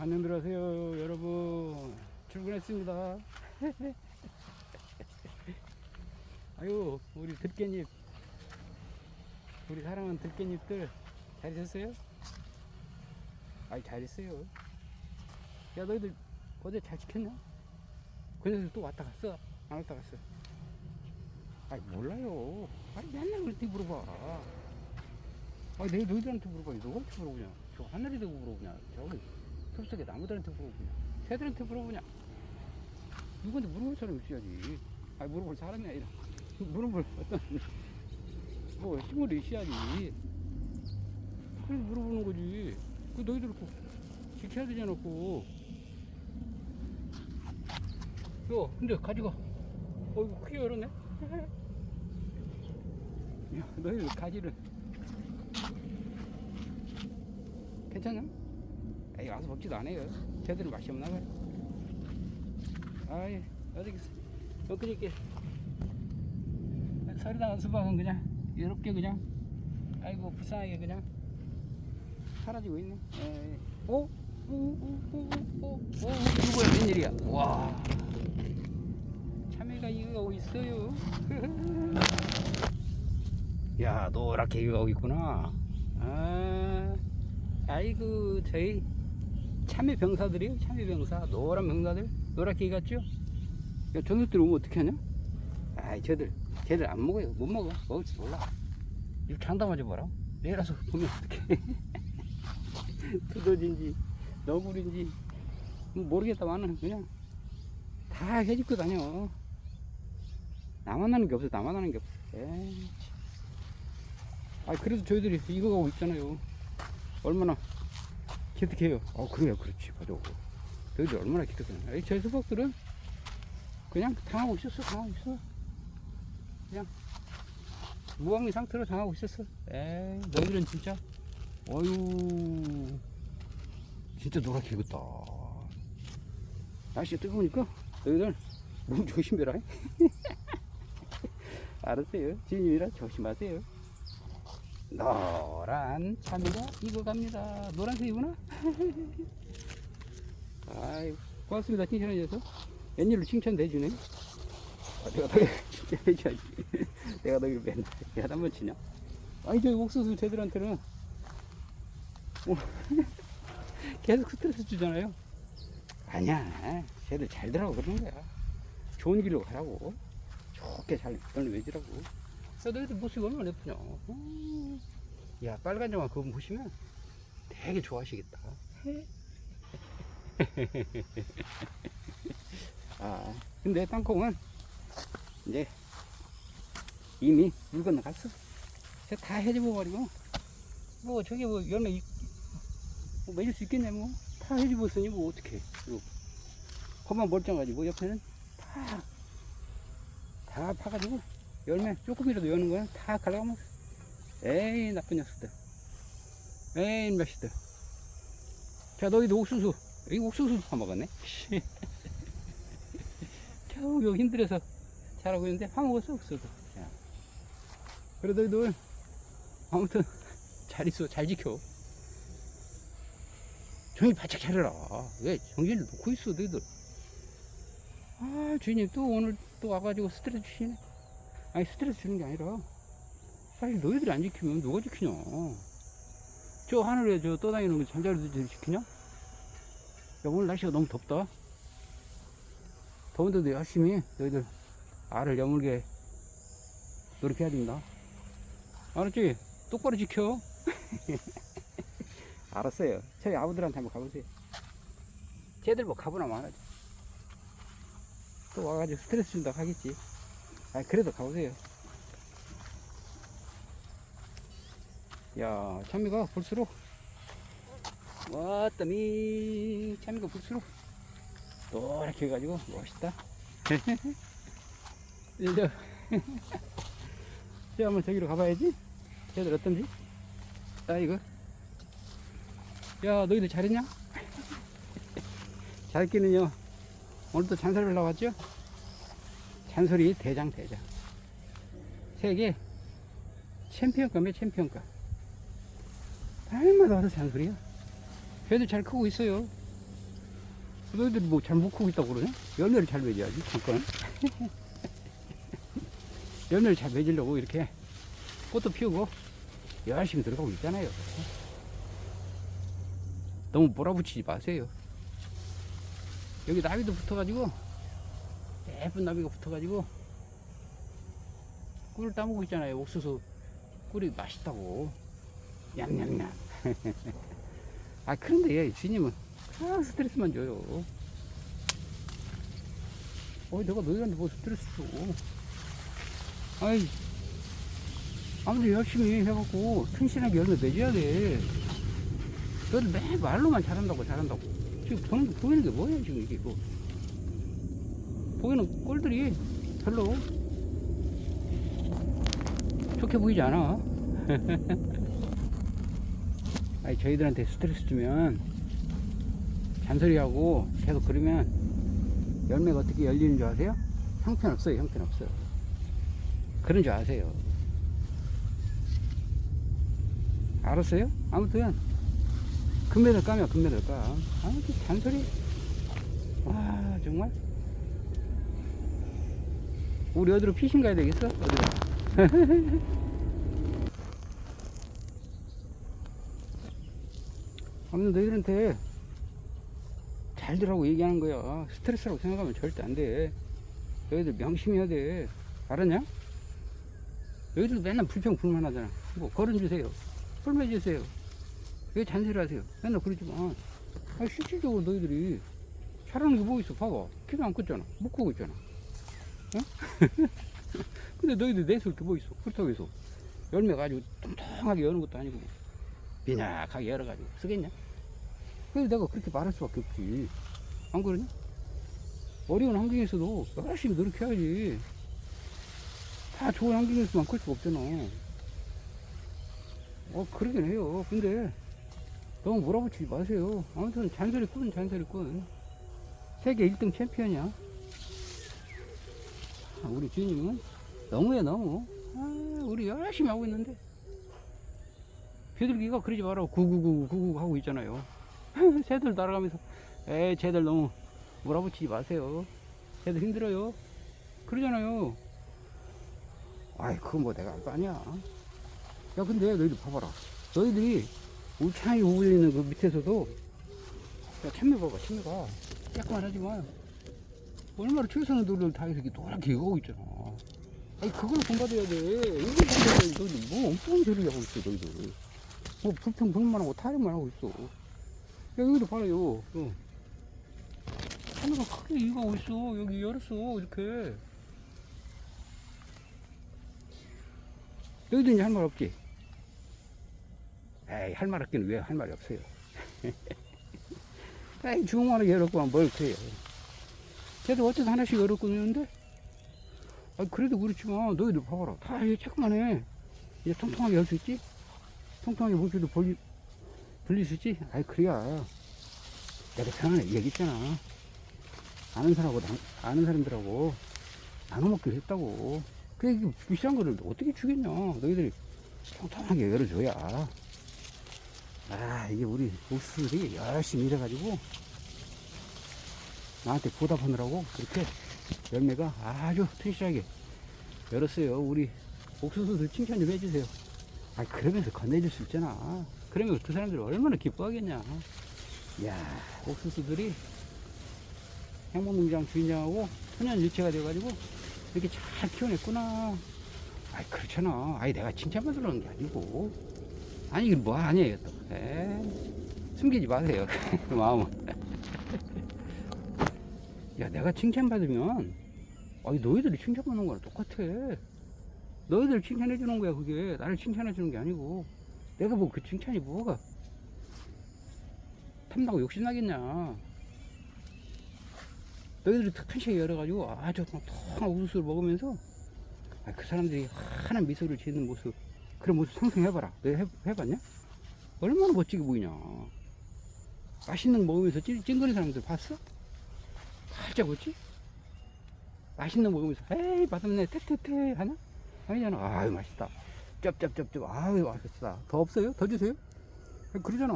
안녕들 하세요 여러분. 출근했습니다. 아유 우리 들깨잎 우리 사랑하는 들깨잎들 잘 있었어요? 아이 잘 있어요. 야 너희들 어제 잘 지켰냐? 그 녀석 또 왔다 갔어? 안 왔다 갔어? 아이 몰라요. 아니 맨날 그렇게 물어봐. 아니 내 너희들한테 물어봐. 누구한테 물어보냐? 저 하늘이 되고 물어보냐? 저기 숲속에 나무들한테 물어보냐 새들한테 물어보냐 누구한테 물어볼 사람이 있어야지. 아니 물어볼 사람이 아니라. 물어볼 어떤 뭐 식물이 있어야지. 그래서 물어보는 거지. 그 너희들 꼭 지켜야 되잖아 꼭 야, 근데 가지가 어이구 크게 열었네. 야, 너희들 가지를. 괜찮냐? 에이 와서 먹지도 않아요 제대로 맛이 없나 봐요 아이 어디겠어 엊그저께 서리 나간 수박은 그냥 이렇게 그냥 아이고 불쌍하게 그냥 사라지고 있네 에이. 어? 오? 오? 오? 오? 오? 오? 누구야 웬일이야 와 참외가 익어가고 있어요 야 노랗게 익어가고 있구나 아 아이고 저희 참외 병사들이요. 참외 병사. 노란 병사들. 노랗게 익었죠? 야 저놈들 오면 어떻게 하냐? 아이 저들. 쟤들 안 먹어요. 못 먹어. 먹을지 몰라. 이거 장담하지 마라. 내일 와서 보면 어떡해. 두더지인지 너구리인지. 뭐 모르겠다마는 그냥 다 해집고 다녀 나만 나는 게 없어. 나만 나는 게 없어. 에이 아 그래도 저희들이 익어가고 있잖아요. 얼마나 기특해요. 어 그래요. 그렇지. 맞아 저희들 얼마나 기특해요 이 저희 수박들은 그냥 당하고 있었어. 당하고 있어. 그냥 무방비 상태로 당하고 있었어. 에이 너희들은 진짜? 어유 진짜 노랗게 익었다. 날씨가 뜨거우니까 너희들 몸 조심해라. 알았어요. 주인님이라 조심하세요 노란 참외가 익어갑니다. 노란색이구나. 아이 고맙습니다 칭찬해줘서. 웬일로 칭찬도 해주네? 아, 내가 너희 진짜 해줘야지. 내가 너희 맨날 야단만 치냐? 아니 저 옥수수 쟤들한테는 계속 스트레스 주잖아요. 아니야. 쟤들 잘 되라고 그러는 거야. 좋은 길로 가라고. 좋게 잘 너는 외지라고 야 너희들 모습이 얼마나 예쁘냐. 음. 야 빨간 점화 그거 보시면 되게 좋아하시겠다. 아. 근데 땅콩은 이제 이미 물 건너갔어. 다 해집어 버리고. 뭐 저기 뭐 열매 이- 뭐 맺을 수 있겠냐 뭐 다 해집었으니 뭐 어떡해. 이거 겉만 멀쩡하지 뭐 옆에는 다 다 파가지고 열매 조금이라도 여는 거는 다 갈라가면서 에이 나쁜 녀석들. 에이 맛있들. 자 너희도 옥수수. 이 옥수수 다 먹었네. 겨우 여기 힘들어서 잘하고 있는데 다 먹었어 옥수수. 야. 그래 너희들. 아무튼 잘 있어 잘 지켜. 정신 바짝 차려라. 왜 정신을 놓고 있어 너희들? 아 주인님 또 오늘 또 와가지고 스트레스 주시네 아니 스트레스 주는 게 아니라 사실 너희들이 안 지키면 누가 지키냐? 저 하늘에 저 떠다니는 거 잠자리들 지키냐? 야 오늘 날씨가 너무 덥다. 더운데도 열심히 너희들 알을 여물게 노력해야 된다. 알았지? 똑바로 지켜. 알았어요. 저희 아버들한테 한번 가보세요. 쟤들 뭐 가보나 마나지. 또 와가지고 스트레스 준다고 하겠지 아 그래도 가보세요. 야 참미가 볼수록. 왔다미. 참미가 볼수록 노랗게 해가지고 멋있다. 이제 이제 한번 저기로 가봐야지. 쟤들 어떤지. 아 이거. 야 너희들 잘했냐? 잘기는요. 오늘도 잔소리 하러 왔죠 잔소리 대장 대장 세계 챔피언감이야 챔피언감 날마다 와서 잔소리야 걔들 잘 크고 있어요 너희들이 뭐 잘 못 크고 있다고 그러냐? 열매를 잘 맺어야지, 잠깐. 열매를 잘 맺으려고 이렇게 꽃도 피우고 열심히 들어가고 있잖아요. 너무 몰아붙이지 마세요. 여기 나비도 붙어가지고, 예쁜 나비가 붙어가지고, 꿀을 따먹고 있잖아요. 옥수수 꿀이 맛있다고. 냠냠냠. 아, 그런데 주님은 아, 스트레스만 줘요. 어, 내가 너희한테 뭐 스트레스 줘. 아이, 아무리 열심히 해갖고 튼실하게 열매 맺어야 돼. 너들 매 말로만 잘한다고 잘한다고. 지금 보는, 보이는 게 뭐야, 지금 이게 뭐. 보이는 꼴들이 별로 좋게 보이지 않아. 아니, 저희들한테 스트레스 주면 잔소리하고 계속 그러면 열매가 어떻게 열리는 줄 아세요? 형편 없어요, 형편 없어요. 그런 줄 아세요. 알았어요? 아무튼 금메달 까면 금메달 까. 아무튼 잔소리. 와 정말. 우리 어디로 피신 가야 되겠어? 어디로? 아무튼 너희들한테 잘들라고 얘기하는 거야. 스트레스라고 생각하면 절대 안 돼. 너희들 명심해야 돼. 알았냐? 너희들 맨날 불평 불만 하잖아. 뭐 걸음 주세요. 뿔매 주세요. 왜 잔소리 하세요? 맨날 그러지 마. 아, 실질적으로 너희들이 잘하는 게 뭐 있어? 봐봐. 키도 안 컸잖아. 못 크고 있잖아. 어? 근데 너희들 내세울 게뭐 있어? 그렇다고 해서 열매가 아주 통통하게 여는 것도 아니고 빈약하게 열어가지고 쓰겠냐? 그래서 내가 그렇게 말할 수밖에 없지. 안 그러냐? 어려운 환경에서도 열심히 노력해야지. 다 좋은 환경에서만 클 수가 없잖아. 어, 그러긴 해요. 근데 너무 몰아붙이지 마세요. 아무튼 잔소리꾼, 잔소리꾼. 세계 1등 챔피언이야. 아, 우리 주인님은 너무해, 너무. 아, 우리 열심히 하고 있는데. 비둘기가 그러지 말라고 구구구 구구 하고 있잖아요. 새들 날아가면서 에이 쟤들 너무 몰아붙이지 마세요. 쟤들 힘들어요. 그러잖아요. 아이 그건 뭐 내가 알거 아니야. 야 근데 너희들 봐봐라. 너희들이 오고 있는 그 밑에서도 야 참외 봐봐 참외가 조금만 하지만 얼마나 최선의 노력을 다해서 이렇게 노랗게 익어가고 있잖아. 아니 그걸 본받아야 돼. 이걸 본받아야지 너희들 뭐 엉뚱한 소리 하고 있어 너희들. 뭐 불평 불만 하고 타령만 하고 있어. 야, 여기도 봐요. 어. 하늘가 크게 익어가고 있어. 여기 열었어. 이렇게. 여기도 이제 할 말 없지? 에이, 할 말 없기는 왜 할 말이 없어요. 에이, 주먹만하게 열었구만 뭘 그래요. 쟤도 어째서 하나씩 열었고 있는데? 아, 그래도 그렇지만 너희들 봐봐라. 다 이게 조금만해. 이제 통통하게 열수 있지? 통통하게 목줄도 벌리, 불릴 수 있지? 아이, 그래야. 내가 편안해. 얘기했잖아. 아는 사람하고, 나- 아는 사람들하고 나눠 먹기로 했다고. 그래, 이게 비싼 거를 어떻게 주겠냐. 너희들이 통통하게 열어줘야. 아, 이게 우리 옥수들이 열심히 일해가지고 나한테 보답하느라고 그렇게 열매가 아주 튼실하게 열었어요. 우리 옥수수들 칭찬 좀 해주세요. 아, 그러면서 건네줄 수 있잖아. 그러면 그 사람들이 얼마나 기뻐하겠냐. 이야, 옥수수들이 행복농장 주인장하고 천연 일체가 돼가지고 이렇게 잘 키워냈구나. 아이, 그렇잖아. 아이, 내가 칭찬만 들어는 게 아니고. 아니, 이건 뭐 아니에요, 또. 에이, 숨기지 마세요. 그 마음은. 야, 내가 칭찬받으면, 아니, 너희들이 칭찬받는 거랑 똑같아. 너희들 칭찬해 주는 거야, 그게. 나를 칭찬해 주는 게 아니고. 내가 뭐 그 칭찬이 뭐가 탐나고 욕심나겠냐. 너희들이 탁한시에 열어가지고 아주 통통한 옥수수를 먹으면서 아, 그 사람들이 환한 미소를 짓는 모습, 그런 모습 상상해봐라. 너 해, 해봤냐? 얼마나 멋지게 보이냐. 맛있는 거 먹으면서 찡, 찡그린 사람들 봤어? 팔자 보지? 맛있는 거 먹으면서 에이 맛없네 퇴퇴퇴 하나? 아니잖아. 아유 맛있다. 쩝쩝쩝쩝. 아유 맛있다. 더 없어요? 더 주세요? 그러잖아.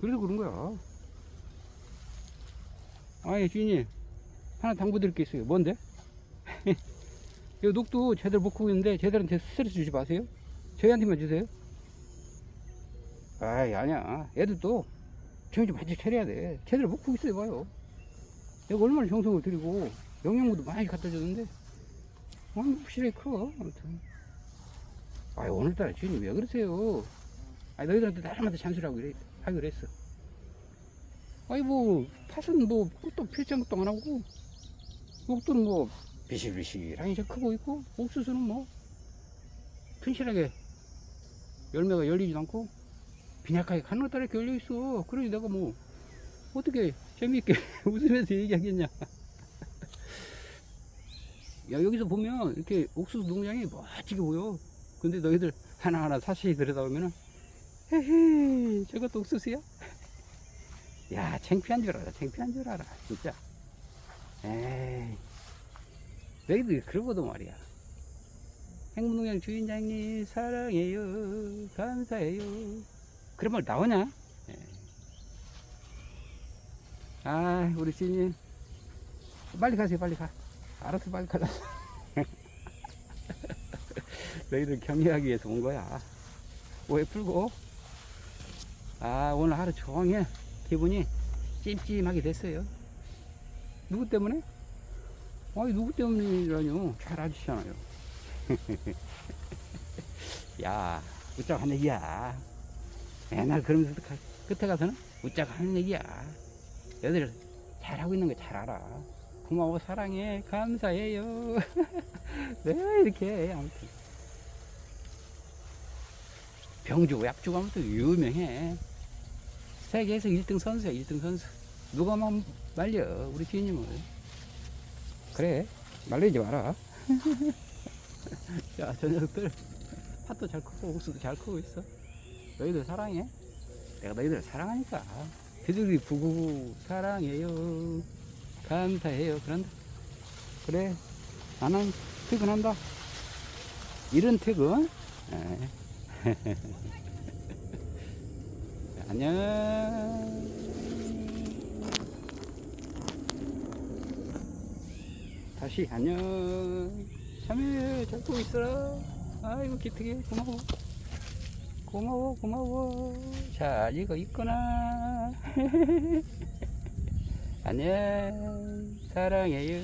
그래서 그런 거야. 아이 주인님. 하나 당부드릴 게 있어요. 뭔데? 이 녹두 제대로 못 크고 있는데 제대로한테 스트레스 주지 마세요. 저희한테만 주세요. 아이 아니야. 애들도 정신 좀 바짝 차려야 돼. 제대로 못 크고 있어요 봐요. 내가 얼마나 정성을 들이고 영양분도 많이 갖다 줬는데. 아 확실히 커 아무튼. 아이 오늘따라 주인님 왜 그러세요? 아니 너희들한테 나름한테 잔소리하고 그래 하기 그랬어. 아이 뭐 팥은 뭐 꽃도 필장 것도 안 하고 녹두는 뭐 비실비실하게 저 크고 있고 옥수수는 뭐 튼실하게 열매가 열리지도 않고 빈약하게 가늘다랗게 열려 있어. 그러니 내가 뭐 어떻게 재미있게 웃으면서 얘기하겠냐. 야 여기서 보면 이렇게 옥수수 농장이 멋지게 보여. 근데 너희들 하나하나 사실히 들여다보면은 헤헤 저것도 옥수수야? 야 창피한 줄 알아. 창피한 줄 알아 진짜. 에이. 너희들 그러고도 말이야. 행문농장 주인장님 사랑해요. 감사해요 그런 말 나오냐? 예. 아 우리 주인님. 빨리 가세요 빨리 가. 알았어 빨리 가자 너희들 격려하기 위해서 온 거야. 오해 풀고. 아 오늘 하루 종일 기분이 찜찜하게 됐어요. 누구 때문에? 아니 누구 때문이라뇨? 잘 아시잖아요. 야 웃자고 한 얘기야 맨날 그러면서 가- 끝에 가서는 웃자고 하는 얘기야. 여들 잘하고 있는 거 잘 알아. 고마워 사랑해 감사해요. 네 이렇게 아무튼. 병주고 약주고 하면서 유명해. 세계에서 1등 선수야 1등 선수. 누가 막 말려 우리 주인님을. 그래 말리지 마라. 야 저 녀석들. 팥도 잘 크고 옥수도 잘 크고 있어 너희들 사랑해. 내가 너희들 사랑하니까. 그들이 부구 사랑해요. 감사해요. 그런다. 그래. 나는 퇴근한다. 이런 퇴근. 에. 안녕. 다시 안녕. 잘 보고 있어라. 아이고 기특해. 고마워 고마워 고마워. 자 이거 있구나. 안녕. 사랑해요